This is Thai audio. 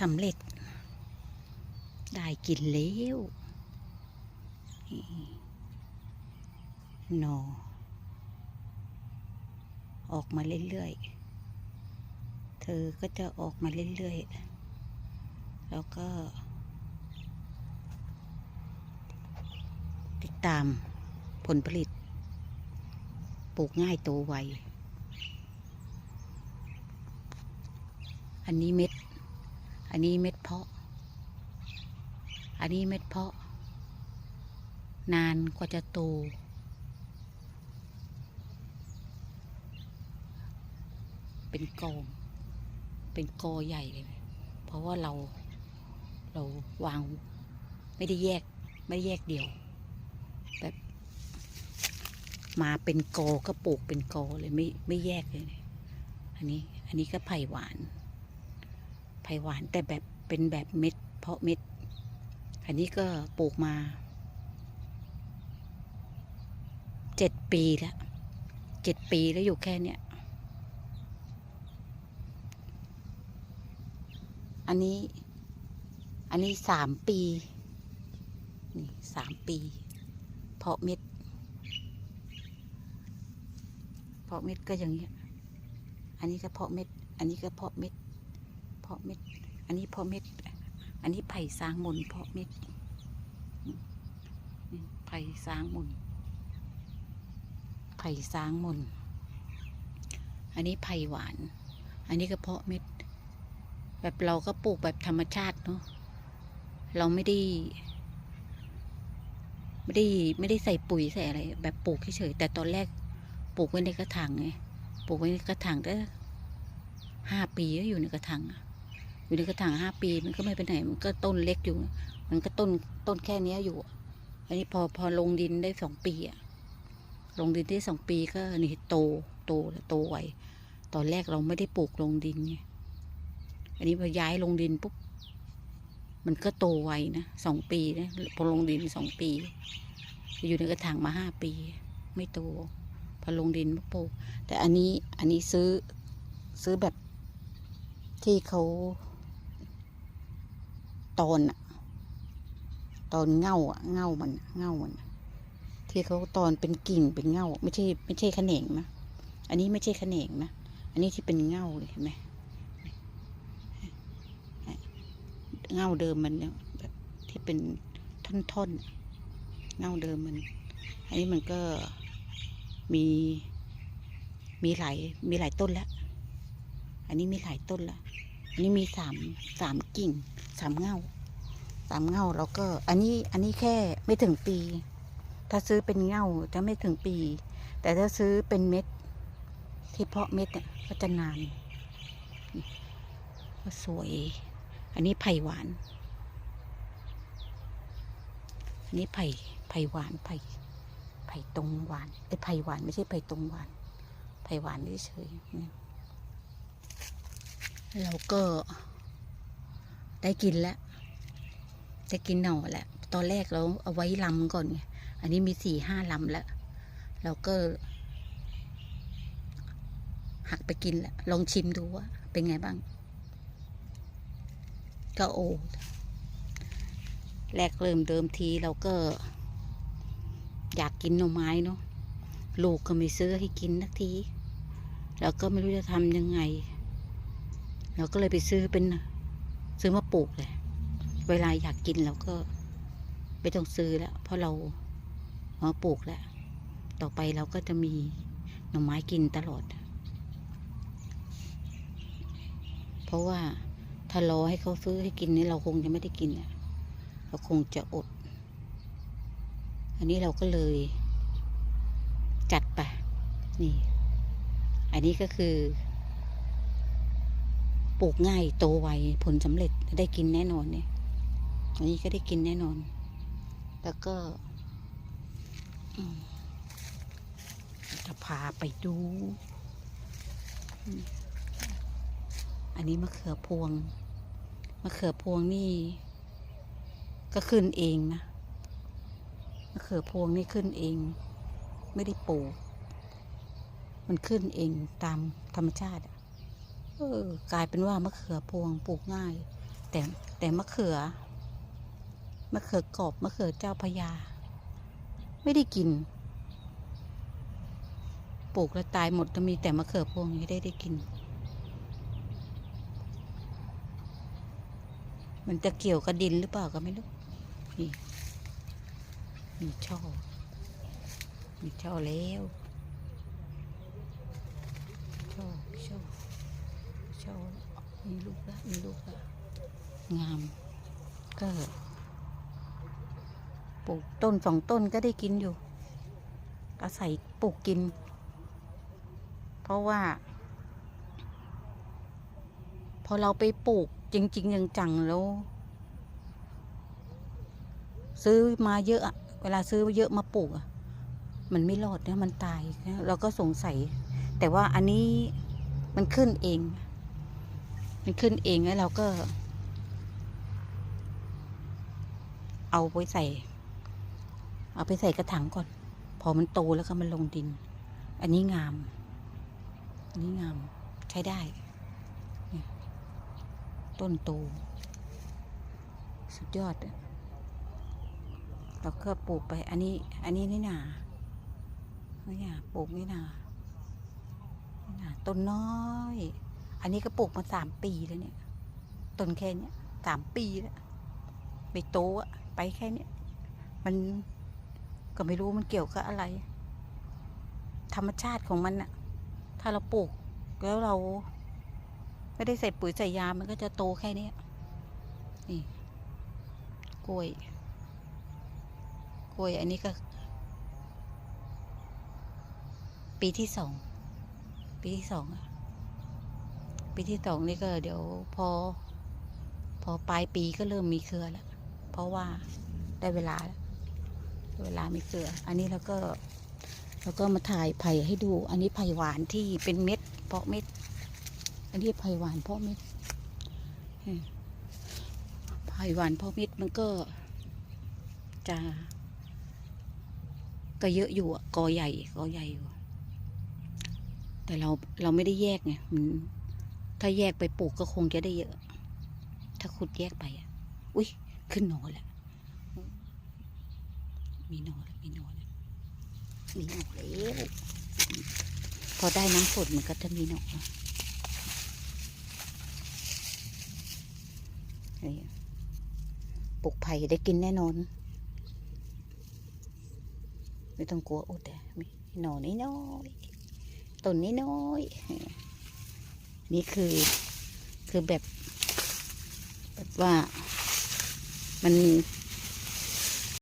สำเร็จ ได้กินแล้วนี่หนอออกมาเรื่อยๆ เธอก็จะออกมาเรื่อยๆ แล้วก็ ติดตามผลผลิต ปลูกง่ายโตไว อันนี้เม็ด อันนี้เม็ดเพาะ อันนี้เม็ดเพาะ นานกว่าจะโต เป็นกอง เป็นกอใหญ่เลย เพราะว่าเรา เราวาง ไม่ได้แยก ไม่ได้แยกเดี่ยว แบบ มาเป็นกอก็ปลูกเป็นกอเลยไม่ไม่แยกเลย อันนี้ อันนี้ก็ไผ่หวาน ไผ่หวานแต่แบบเป็นแบบเม็ด เพาะเม็ด อันนี้ก็ปลูกมาเจ็ดปีแล้วเจ็ดปีแล้วอยู่แค่เนี้ยอันนี้ อันนี้สามปี นี่สามปี เพาะเม็ด เพาะเม็ดก็อย่างเงี้ย อันนี้ก็เพาะเม็ด อันนี้ก็เพาะเม็ด เพาะเม็ด อันนี้เพาะเม็ด อันนี้ไผ่สร้างมนเพาะเม็ดไผ่สร้างมนไผ่สร้างมนอันนี้ไผ่หวาน อันนี้ก็เพาะเม็ด แบบเราก็ปลูกแบบธรรมชาติเนาะ เราไม่ได้ ไม่ได้ไม่ได้ใส่ปุ๋ยใส่อะไร แบบปลูกเฉยๆแต่ตอนแรกปลูกไว้ในกระถางไง ปลูกไว้ในกระถางได้ห้าปีก็อยู่ในกระถางอะ อยู่ในกระถางห้าปีมันก็ไม่ไปไหน มันก็ต้นเล็กอยู่ มันก็ต้นต้นแค่เนี้ยอยู่ อันนี้พอพอลงดินได้สองปีอะลงดินได้สองปีก็นี่โตโตโตไวตอนแรกเราไม่ได้ปลูกลงดินไงอันนี้พอย้ายลงดินปุ๊บมันก็โตไวนะสองปีนะพอลงดินสองปี อยู่ในกระถางมาห้าปี ไม่โตพอลงดินมาปลูกแต่อันนี้อันนี้ซื้อซื้อแบบที่เขา ตอนอะตอนเง่าอะเง่ามันอะเง่ามันอะที่เขาตอนเป็นกิ่งเป็นเง่า ไม่ใช่ไม่ใช่ขะแขนงนะอันนี้ไม่ใช่ขะแขนงนะอันนี้ที่เป็นเง่าเลยเห็นไหมเง่าเดิมมันเนี่ยแบบที่เป็นท่อนๆเง่าเดิมมัน อันนี้มันก็มีมีหลายมีหลายต้นแล้ว อันนี้มีหลายต้นแล้ว นนี้มีสามสามกิ่งสามเง่าสามเง่าแล้วก็ อันนี้อันนี้แค่ไม่ถึงปี ถ้าซื้อเป็นเง่าจะไม่ถึงปี แต่ถ้าซื้อเป็นเม็ด ที่เพาะเม็ดเนี่ยก็จะนานก็สวย อันนี้ไผ่หวาน อันนี้ไผ่ไผ่หวานไผ่ไผ่ตรงหวานไอ้ไผ่หวานไม่ใช่ไผ่ตรงหวานไผ่หวานเฉยๆ เราก็ได้กินแล้วได้กินหน่อแหล้วตอนแรกเราเอาไว้ลำก่อนไงอันนี้มีสี่ห้าลำแล้ว เราก็ หักไปกินแล้ว ลองชิมดูว่า เป็นไงบ้าง ก็โอแรกเริ่มเดิมทีเราก็ อยากกินหน่อไม้เนาะลูกก็ไม่ซื้อให้กินนักทีเราก็ไม่รู้จะทำยังไง เราก็เลยไปซื้อเป็นซื้อมาปลูกเลย เวลาอยากกินเราก็ไม่ต้องซื้อแล้ว เพราะเรามาปลูกแล้ว ต่อไปเราก็จะมีหน่อไม้กินตลอด เพราะว่าถ้ารอให้เขาซื้อให้กินนี่เราคงจะไม่ได้กินอะเราคงจะอด อันนี้เราก็เลย จัดไป นี่ อันนี้ก็คือ ปลูกง่ายโตไวผลสำเร็จได้กินแน่นอนเนี่ยอันนี้ก็ได้กินแน่นอน แล้วก็จะพาไปดู อันนี้มะเขือพวง มะเขือพวงนี่ ก็ขึ้นเองนะ มะเขือพวงนี่ขึ้นเอง ไม่ได้ปลูก มันขึ้นเองตามธรรมชาติอะ เออกลายเป็นว่ามะเขือพวงปลูกง่าย แต่แต่มะเขือมะเขือกรอบมะเขือเจ้าพยา ไม่ได้กิน ปลูกแล้วตายหมดจะมีแต่มะเขือพวงนี้ได้ได้กิน มันจะเกี่ยวกับดินหรือเปล่าก็ไม่รู้นี่มีช่อมีช่อแล้ว ช่อ ช่อ ช่อมีลูกแล้วมีลูกแล้วงาม ก็ปลูกต้นสองต้นก็ได้กินอยู่ อาศัยปลูกกิน เพราะว่า พอเราไปปลูกจริง ๆ จังๆแล้ว ซื้อมาเยอะเวลาซื้อเยอะมาปลูกมันไม่รอดเนี่ยมันตายนะเราก็สงสัย แต่ว่าอันนี้มันขึ้นเอง มันขึ้นเองแล้วเราก็ เอาไปใส่ เอาไปใส่กระถางก่อน พอมันโตแล้วก็มันลงดิน อันนี้งาม อันนี้งามใช้ได้ต้นโตสุดยอดเราก็ปลูกไป อันนี้ อันนี้นี่นาไม่นาปลูกนี่นานี่นาต้นน้อย อันนี้ก็ปลูกมาสามปีแล้วเนี่ยต้นแค่เนี้ยสามปีแล้วไปโตอะไปแค่เนี้ยมันก็ไม่รู้มันเกี่ยวกับอะไร ธรรมชาติของมันอะถ้าเราปลูกแล้วเรา ไม่ได้ใส่ปุ๋ยใส่ยา มันก็จะโตแค่เนี้ยนี่ กล้วย กล้วย อันนี้ก็ ปีที่สอง ปีที่สองอะ ปีที่สองนี่ก็เดี๋ยวพอ พอปลายปีก็เริ่มมีเครือแล้ว เพราะว่าได้เวลาแล้วเวลามีเครือ อันนี้แล้วก็แล้วก็มาถ่ายไผ่ให้ดู อันนี้ไผ่หวานที่เป็นเม็ด เพาะเม็ด อันนี้ไผ่หวานเพาะเม็ดไผ่หวานเพาะเม็ดมันก็จะ ก็เยอะอยู่อะกอใหญ่กอใหญ่อยู่ แต่เราเราไม่ได้แยกไงมัน ถ้าแยกไปปลูกก็คงจะได้เยอะ ถ้าขุดแยกไปอะ อุ้ยขึ้นหนอแล้วมีหนอแล้วมีหนอแล้วมีหนอแล้วพอได้น้ำฝนมันก็จะมีหนอปลูกไผ่ได้กินแน่นอน ไม่ต้องกลัวอดแต่มีหนอน้น้อยต้นน้น้อย นี่คือคือแบบแบบว่ามัน